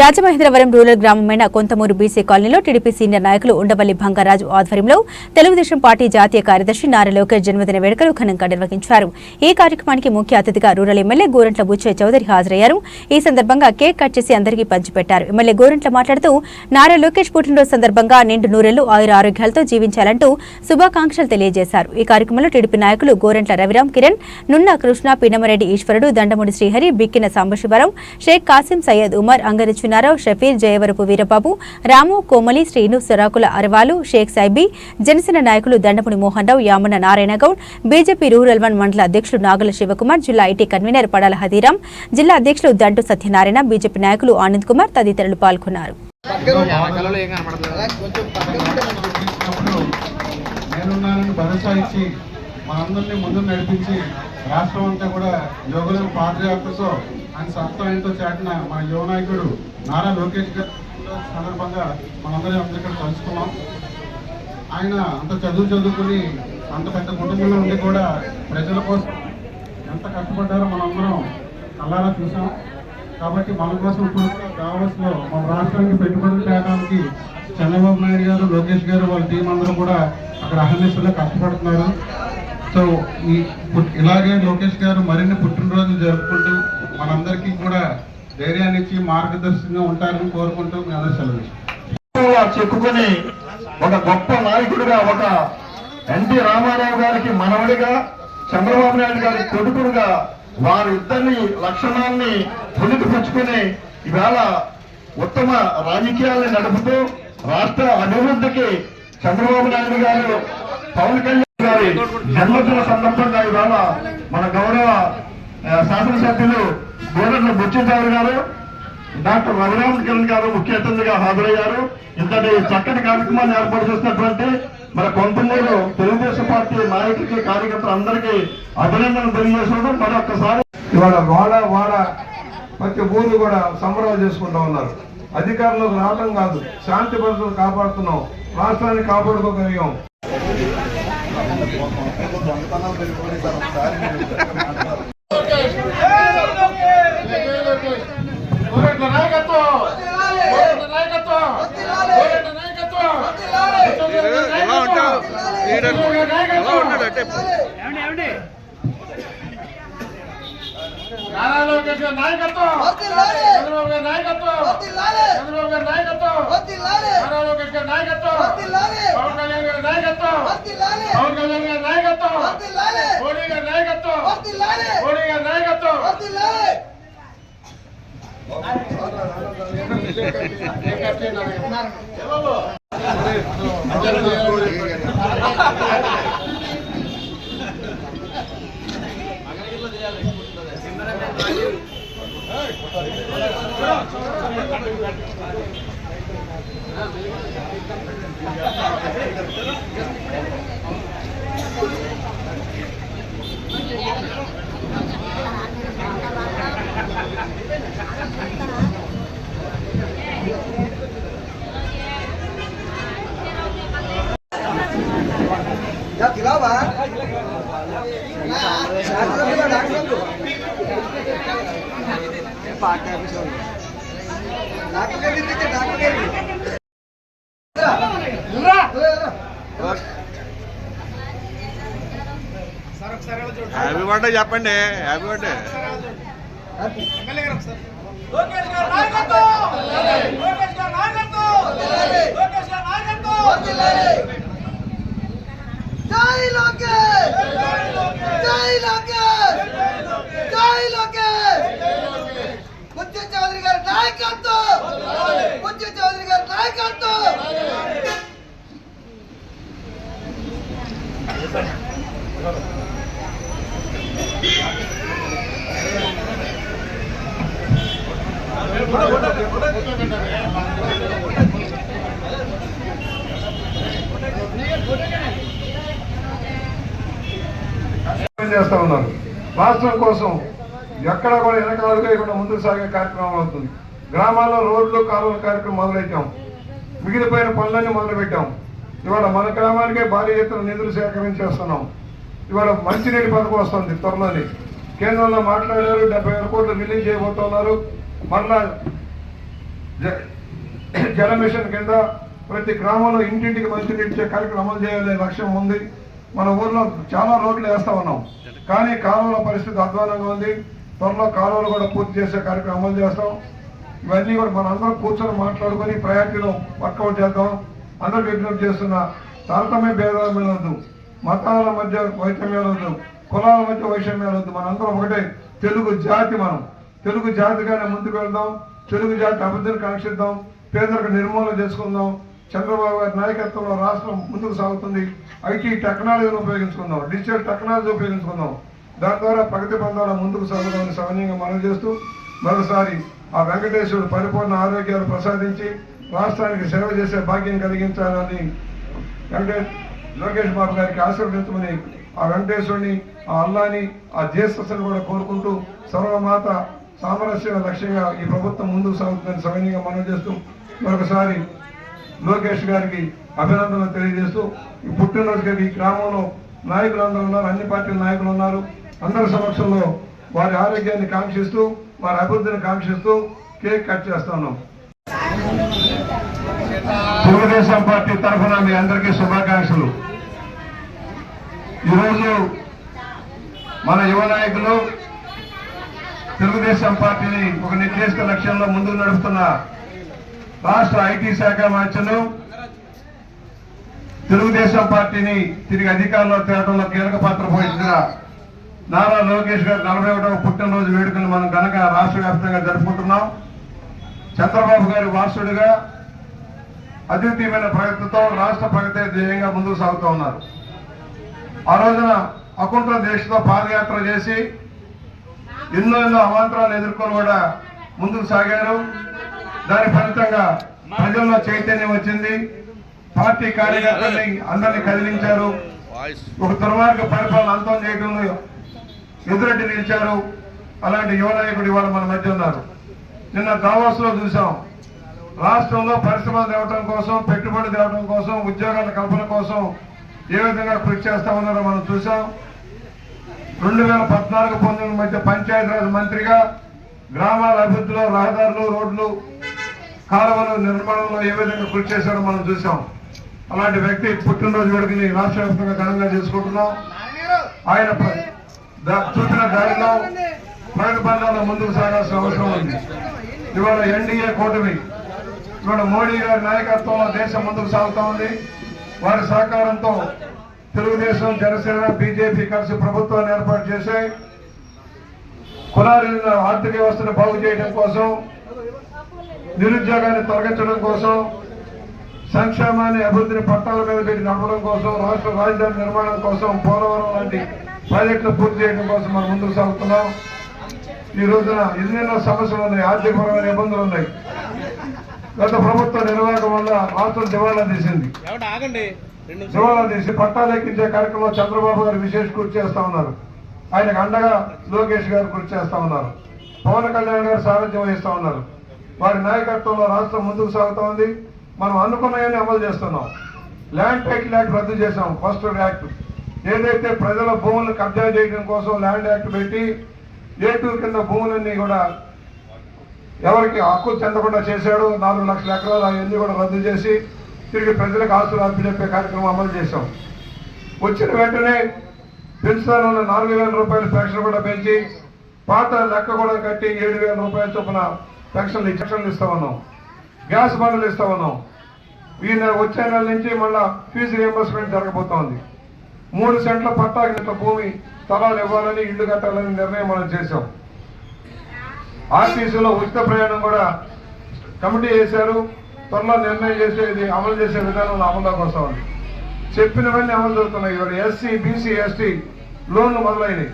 Rajamahendravaram rural గ్రామమైన Kontamuru BC కాలనీలో TDP senior నాయకులు ఉండవల్లి భంగరాజు ఆధ్వర్యంలో తెలుగుదేశం పార్టీ జాతీయ కార్యదర్శి నారా లోకేష్ జన్మదిన వేడుకలు ఘనంగా నిర్వహించారు. ఈ కార్యక్రమానికి ముఖ్య అతిథిగా రూరల్ ఎమ్మెల్యే గోరంట్ల బుచ్చయ్య చౌదరి హాజరయ్యారు. ఈ సందర్భంగా కేక్ కట్ చేసి అందరికీ పంచిపెట్టారు. ఎమ్మెల్యే గోరంట్ల మాట్లాడుతూ నారా లోకేష్ పుట్టినరోజు సందర్భంగా నిండు నూరెళ్ళు ఆయుర ఆరోగ్యాలతో జీవించాలంటూ శుభాకాంక్షలు తెలియజేశారు. ఈ కార్యక్రమంలో టీడీపీ నాయకులు గోరంట్ల రవిరామ్ కిరణ్ నున్న కృష్ణ పినమరెడ్డి ఈశ్వరుడు దండముడి శ్రీహరి బిక్కిన సాంబశివరావు షేక్ కాసిం సయ్యద్ ఉమర్ అంగరి చిన్నారావు షఫీర్ జయవరపు వీరబాబు రాము కోమలి శ్రీను సరాకుల అరవాలు షేక్ సైబీ జనసేన నాయకులు Dandapuni Mohan Rao Yamana Narayana Goud BJP rural one మండల అధ్యక్షుడు నాగుల శివకుమార్ జిల్లా ఐటీ కన్వీనర్ పడాల హదీరాం జిల్లా అధ్యక్షులు దంటు సత్యనారాయణ బీజేపీ నాయకులు ఆనంద్ కుమార్ తదితరులు పాల్గొన్నారు. నేనున్నానని భరోసా ఇచ్చి మనందరినీ ముందు నడిపించి రాష్ట్రం అంతా కూడా యోగులను పాదయాత్రతో ఆయన సత్తాయంతో చాటిన మన యువ నాయకుడు నారా లోకేష్ గారి సందర్భంగా మనందరం అందరూ ఇక్కడ కలుసుకున్నాం. ఆయన అంత చదువు చదువుకుని అంత పెద్ద కుటుంబంలో ఉండి కూడా ప్రజల కోసం ఎంత కష్టపడ్డారో మనందరం కళ్ళారా చూసాం. కాబట్టి మన కోసం ఇప్పుడు దావోస్ మన రాష్ట్రానికి పెట్టుబడులు తేడానికి చంద్రబాబు నాయుడు గారు లోకేష్ గారు వాళ్ళ టీం అందరూ కూడా అక్కడ అహర్నిశలో కష్టపడుతున్నారు. సో ఈ ఇలాగే లోకేష్ గారు మరిన్ని పుట్టినరోజులు జరుపుకుంటూ మనందరికీ కూడా ధైర్యాన్ని ఇచ్చి మార్గదర్శకంగా ఉంటారని కోరుకుంటూ మీ అందరూ సెలవు చెప్పుకొని ఒక గొప్ప నాయకుడిగా ఒక ఎన్టీ రామారావు గారికి మనవడిగా చంద్రబాబు నాయుడు గారి కొడుకుడుగా వారిద్దరిని లక్షణాన్ని పుణికిపుచ్చుకుని ఈవేళ ఉత్తమ రాజకీయాల్ని నడుపుతూ రాష్ట్ర అభివృద్ధికి చంద్రబాబు నాయుడు గారు పవన్ కళ్యాణ్ గారి జన్మదిన సందర్భంగా ఈవేళ మన గౌరవ శాసనసభ్యులు గోరెట్ల బుచ్చిచారు గారు డాక్టర్ రఘురామ కిరణ్ గారు ముఖ్య అతిథిగా హాజరయ్యారు. ఇంతటి చక్కటి కార్యక్రమాన్ని ఏర్పాటు చేసినటువంటి మన కొంతమూరు తెలుగుదేశం పార్టీ నాయకులకి కార్యకర్తలు అందరికీ అభినందనలు తెలియజేసుకోవడం మరొకసారి ఇవాళ వాడ వాడ ప్రతి ఊరు కూడా సంబరాలు చేసుకుంటా ఉన్నారు. అధికారంలోకి రావడం కాదు శాంతి భద్రతలు కాపాడుతున్నాం. రాష్ట్రాన్ని కాపాడుకోగలిగాం. ఎలా అంటే నారా లోకేష్ గారి నాయకత్వం చంద్రబాబు గారి నాయకత్వం చంద్రబాబు గారి నాయకత్వం నారా లోకేష్ గారి నాయకత్వం పవన్ కళ్యాణ్ గారి నాయకత్వం పవన్ కళ్యాణ్ గారి నాయకత్వం మోడీ గారి నాయకత్వం మోడీ గారి నాయకత్వం హ్యాపీ బర్త్డే చెప్పండి హ్యాపీ బర్త్డే జై లోకేష్ జై లోకేష్ జై లోకేష్ ముత్య చౌదరి గారి నాయకత్వం! చౌదరి గారి నాయకత్వం! చేస్తా ఉన్నారు? రాష్ట్రం కోసం ఎక్కడ కూడా వెనకాలుగా ఇక్కడ ముందుకు సాగే కార్యక్రమం అవుతుంది. గ్రామాల్లో రోడ్లు కాలువల కార్యక్రమం మొదలెట్టాం. మిగిలిపోయిన పనులన్నీ మొదలుపెట్టాం. ఇవాళ మన గ్రామానికే భారీ ఎత్తున నిధులు సేకరించేస్తున్నాం ఇవాళ మంచినీటి పథకం వస్తుంది త్వరలోని. కేంద్రంలో మాట్లాడారు డెబ్బై వేల కోట్లు రిలీజ్ చేయబోతున్నారు. మరలా జ- జల మిషన్ కింద ప్రతి గ్రామంలో ఇంటింటికి మంచినీటి ఇచ్చే కార్యక్రమం అమలు చేయాలనే లక్ష్యం ఉంది. మన ఊర్లో చాలా రోడ్లు వేస్తా ఉన్నాం. కానీ కాలువల పరిస్థితి అధ్వానంగా ఉంది. త్వరలో కాలువలు కూడా పూర్తి చేసే కార్యక్రమం అమలు చేస్తాం. ఇవన్నీ కూడా మనం అందరం కూర్చొని మాట్లాడుకొని ప్రయారిటీలో వర్కౌట్ చేద్దాం. అందరూ విజ్ఞప్తి చేస్తున్న తారతమ్య భేదాలు వద్దు మతాల మధ్య వైషమ్యాలు కులాల మధ్య వైషమ్యాలు వద్దు. మనందరం ఒకటే తెలుగు జాతి మనం. తెలుగు జాతిగానే ముందుకు వెళ్దాం. తెలుగు జాతి అభివృద్ధిని కాంక్షిద్దాం. పేదలకు నిర్మూలన చేసుకుందాం. చంద్రబాబు గారి నాయకత్వంలో రాష్ట్రం ముందుకు సాగుతుంది. ఐటీ టెక్నాలజీని ఉపయోగించుకుందాం. Digital technology ఉపయోగించుకుందాం. దాని ద్వారా ప్రగతి బంధాల ముందుకు సాగుదామని సవనీయంగా మనం చేస్తూ మరోసారి ఆ వెంకటేశ్వరుడు పరిపూర్ణ ఆరోగ్యాలు ప్రసాదించి రాష్ట్రానికి సేవ చేసే భాగ్యం కలిగించాలని వెంకటేష్ లోకేష్ బాబు గారికి ఆశీర్వదించమని ఆ వెంకటేశ్వరుని ఆ అల్లాని ఆ జేసస్ని కూడా కోరుకుంటూ సర్వమాత సామరస్య లక్ష్యంగా ఈ ప్రభుత్వం ముందుకు సాగుతుందని సవనీయంగా మనం చేస్తూ మరొకసారి లోకేష్ గారికి అభినందనలు తెలియజేస్తూ ఈ పుట్టినరోజుకి ఈ గ్రామంలో నాయకులు అందరూ ఉన్నారు అన్ని పార్టీల నాయకులు ఉన్నారు. అందరి సమక్షంలో వారి ఆరోగ్యాన్ని కాంక్షిస్తూ వారి అభివృద్ధిని కాంక్షిస్తూ కేక్ కట్ చేస్తున్నాం తెలుగుదేశం పార్టీ తరఫున మీ అందరికీ శుభాకాంక్షలు. ఈరోజు మన యువ నాయకులు తెలుగుదేశం పార్టీని ఒక నిర్దేశిత లక్ష్యంలో ముందుకు నడుపుతున్న రాష్ట్ర ఐటీ శాఖ మంత్రులు తెలుగుదేశం పార్టీని తిరిగి అధికారంలో తేవడంలో కీలక పాత్ర పోషించిన నారా లోకేష్ గారి నలభై ఒకటవ పుట్టినరోజు వేడుకలు మనం ఘనంగా రాష్ట్ర వ్యాప్తంగా జరుపుకుంటున్నాం. చంద్రబాబు గారి వారసుడిగా అద్వితీయమైన ప్రగతితో రాష్ట్ర ప్రగతి ధ్యేయంగా ముందుకు సాగుతూ ఉన్నారు. ఆ రోజున అకుంఠ దేశంతో పాదయాత్ర చేసి ఎన్నో ఎన్నో అవాంతరాలు ఎదుర్కొని కూడా ముందుకు సాగారు. దాని ఫలితంగా ప్రజల్లో చైతన్యం వచ్చింది. పార్టీ కార్యకర్తల్ని అందరినీ కదిలించారు. ఒక దుర్మార్గ పరిపాలన అంతం చేయడంలో ఎదురెడ్డి నిలిచారు. అలాంటి యువ నాయకుడు ఇవాళ మన మధ్య ఉన్నారు. నిన్న దావాస్లో చూసాం. రాష్ట్రంలో పరిశ్రమలు తేవడం కోసం పెట్టుబడి తేవడం కోసం ఉద్యోగాల కల్పన కోసం ఏ విధంగా కృషి చేస్తా ఉన్నారో మనం చూసాం. రెండు వేల పద్నాలుగు పంతొమ్మిది మధ్య పంచాయతీరాజ్ మంత్రిగా గ్రామాల అభివృద్ధిలో రహదారులు రోడ్లు కాలువలు నిర్మాణంలో ఏ విధంగా కృషి చేశారో మనం చూసాం. అలాంటి వ్యక్తి పుట్టినరోజు వేడుకని రాష్ట్ర వ్యాప్తంగా ఘనంగా చేసుకుంటున్నాం. ఆయన చూసిన దారిలో ప్రగతి ముందుకు సాగాల్సిన అవసరం ఉంది. ఇవాళ ఎన్డీఏ కూటమి ఇవాళ మోడీ గారి నాయకత్వంలో దేశం ముందుకు సాగుతా ఉంది. వారి సహకారంతో తెలుగుదేశం జనసేన బీజేపీ కలిసి ప్రభుత్వాన్ని ఏర్పాటు చేసి కులారి ఆర్థిక వ్యవస్థను బాగు చేయడం కోసం నిరుద్యోగాన్ని తొలగించడం కోసం సంక్షేమాన్ని అభివృద్ధిని పట్టాల మీద పెట్టి నడపడం కోసం రాష్ట్ర రాజధాని నిర్మాణం కోసం పోలవరం లాంటి ప్రాజెక్టులు పూర్తి చేయడం కోసం మనం ముందుకు సాగుతున్నాం. ఈ రోజున ఎన్నెన్నో సమస్యలు ఉన్నాయి ఆర్థికపరమైన ఇబ్బందులు ఉన్నాయి. గత ప్రభుత్వ నిర్వాహకం వల్ల రాష్ట్రం దివాళా తీసింది. దివాళా తీసి పట్టాలు ఎక్కించే కార్యక్రమంలో చంద్రబాబు గారు విశేష కృషి చేస్తా ఉన్నారు. ఆయనకు అండగా లోకేష్ గారు కృషి చేస్తా ఉన్నారు. పవన్ కళ్యాణ్ గారు సారథ్యం వహిస్తా ఉన్నారు. వారి నాయకత్వంలో రాష్ట్రం ముందుకు సాగుతా ఉంది. మనం అనుకున్నాయని అమలు చేస్తున్నాం. ల్యాండ్ టైటిల్ యాక్ట్ రద్దు చేశాం ఫస్ట్ యాక్ట్. ఏదైతే ప్రజల భూములను కబ్జా చేయడం కోసం ల్యాండ్ యాక్ట్ పెట్టి ఏ కింద భూములన్నీ కూడా ఎవరికి హక్కు చెందకుండా చేశాడు నాలుగు లక్షల ఎకరాలు అవన్నీ కూడా రద్దు చేసి తిరిగి ప్రజలకు ఆస్తులు అప్పచెప్పే కార్యక్రమం అమలు చేశాం. వచ్చిన వెంటనే పెన్షన్ నాలుగు వేల రూపాయల పెన్షన్ కూడా పెంచి పాత లెక్క కూడా కట్టి ఏడు వేల రూపాయల చొప్పున పెన్షన్లు పెన్షన్లు ఇస్తా ఉన్నాం. గ్యాస్ బండ్లు ఇస్తా ఉన్నాం. ఈ నెల వచ్చే నెల నుంచి మళ్ళీ ఫీజు రియంబర్స్మెంట్ జరగబోతోంది. మూడు సెంట్ల పట్టా పట్టాకి భూమి స్థలాలు ఇవ్వాలని ఇల్లు కట్టాలని నిర్ణయం మనం చేశాం. ఆర్టీసీలో ఉచిత ప్రయాణం కూడా కమిటీ చేశారు త్వరలో నిర్ణయం చేసేది అమలు చేసే విధానంలో అమలులోకి వస్తామని చెప్పినవన్నీ అమలు జరుగుతున్నాయి. ఇవాళ ఎస్సీ బీసీ ఎస్టీ లోన్లు మొదలైనవి.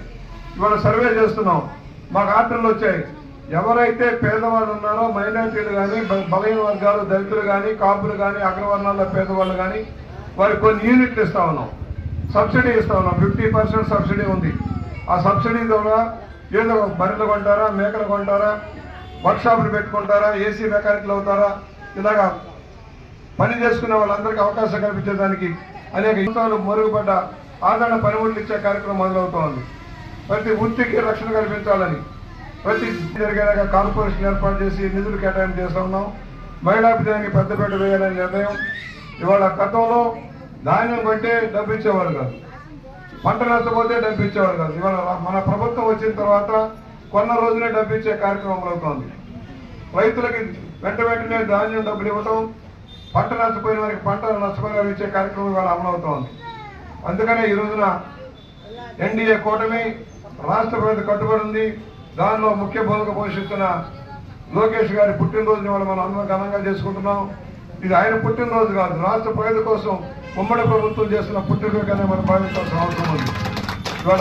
ఇవాళ సర్వే చేస్తున్నాం. మాకు ఆర్డర్లు వచ్చాయి. ఎవరైతే పేదవాళ్ళు ఉన్నారో మైనార్టీలు కానీ బలహీన వర్గాలు దళితులు కానీ కాపులు కానీ అగ్రవర్ణాల పేదవాళ్ళు కానీ వారికి కొన్ని యూనిట్లు ఇస్తా ఉన్నాం. సబ్సిడీ ఇస్తా ఉన్నాం ఫిఫ్టీ పర్సెంట్ సబ్సిడీ ఉంది. ఆ సబ్సిడీ ద్వారా ఏదో బర్రెలు కొంటారా మేకలు కొంటారా వర్క్షాపులు పెట్టుకుంటారా ఏసీ మెకానిక్లు అవుతారా ఇలాగా పని చేసుకునే వాళ్ళందరికీ అవకాశం కల్పించేదానికి అనేక యువతలు మరుగుపడ్డ ఆదరణ పనిముట్లు ఇచ్చే కార్యక్రమం మొదలవుతోంది. ప్రతి వృత్తికి రక్షణ కల్పించాలని ప్రతి జరిగేలాగా కార్పొరేషన్ ఏర్పాటు చేసి నిధులు కేటాయింపు చేస్తూ ఉన్నాం. మహిళా విధానికి పెద్దపీట వేయాలనే నిర్ణయం ఇవాళ గతంలో ధాన్యం కొంటే డబ్బు ఇచ్చేవారు కాదు. పంట నష్టపోతే డబ్బు ఇచ్చేవారు కాదు. ఇవాళ మన ప్రభుత్వం వచ్చిన తర్వాత కొన్న రోజునే డబ్బు ఇచ్చే కార్యక్రమం అవుతోంది రైతులకి వెంట వెంటనే ధాన్యం డబ్బులు ఇవ్వటం పంట నష్టపోయిన వారికి పంట నష్టపోయిన వారికి ఇచ్చే కార్యక్రమం ఇవాళ అమలవుతోంది అందుకనే ఈ రోజున ఎన్డీఏ కూటమి రాష్ట్ర ప్రభుత్వం కట్టుబడి ఉంది. దానిలో ముఖ్య భూమిక పోషిస్తున్న లోకేష్ గారి పుట్టినరోజుని వాళ్ళు మనం అందరం ఘనంగా చేసుకుంటున్నాం. ఇది ఆయన పుట్టినరోజు కాదు. రాష్ట్ర ప్రజల కోసం ఉమ్మడి ప్రభుత్వం చేస్తున్న పుట్టినరోజుగానే మనం భావించాల్సిన అవసరం ఉంది. ఇవాళ